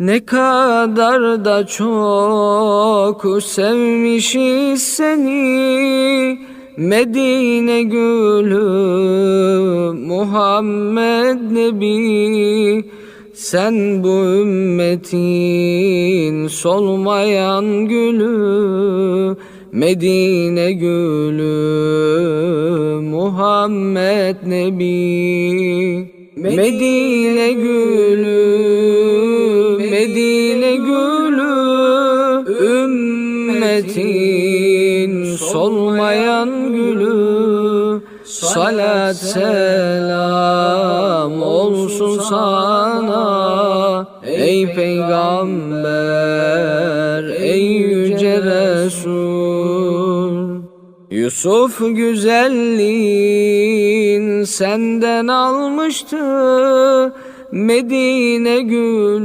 Ne kadar da çok sevmişiz seni Medine gülü Muhammed Nebi. Sen bu ümmetin solmayan gülü Medine gülü Muhammed Nebi. Medine gülü Medine gülü ümmetin solmayan gülü. Salat selam olsun sana ey peygamber ey yüce resul. Yusuf güzelliğin senden almıştı Medine gülü